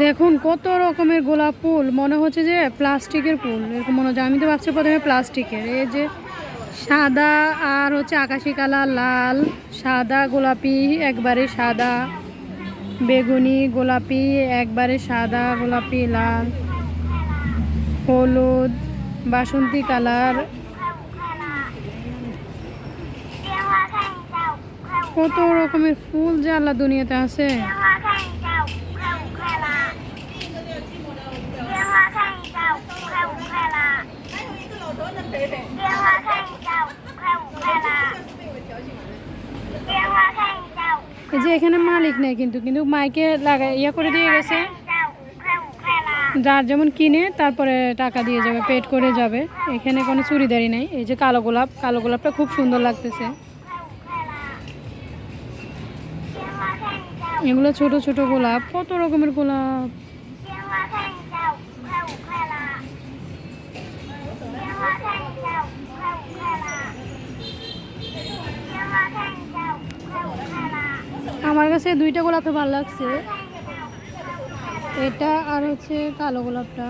দেখুন, কত রকমের গোলাপ ফুল। মনে হচ্ছে যে প্লাস্টিকের ফুল। এরকম মনে হচ্ছে, আমি তো ভাবছি প্রথমে প্লাস্টিকের। এই যে সাদা আর হচ্ছে আকাশি কালার, লাল, সাদা গোলাপি, একবারে সাদা। বেগুনি গোলাপি, একবারে সাদা গোলাপি, লাল। হলুদ, বাসন্তী কালার। কত রকমের ফুল যে আল্লাহ দুনিয়াতে আছে। 电话看一下，五块五块啦！电话看一下，五 এই যে এখানে মালিক নেই কিন্তু কিন্তু মাইকে লাগা ইয়া করে দিয়ে গেছে 看一下，五块五块啦！ যার যেমন কিনে তারপরে টাকা দিয়ে যাবে পেড করে যাবে এখানে কোনো চুড়িদারি নাই এই যে কালো গোলাপ কালো গোলাপটা খুব সুন্দর লাগতেছে 电话看一下， এগুলো ছোট ছোট গোলাপ কত রকমের গোলাপ আমার কাছে দুইটা গোলাপে ভালো লাগছে। এটা আর হচ্ছে কালো গোলাপটা।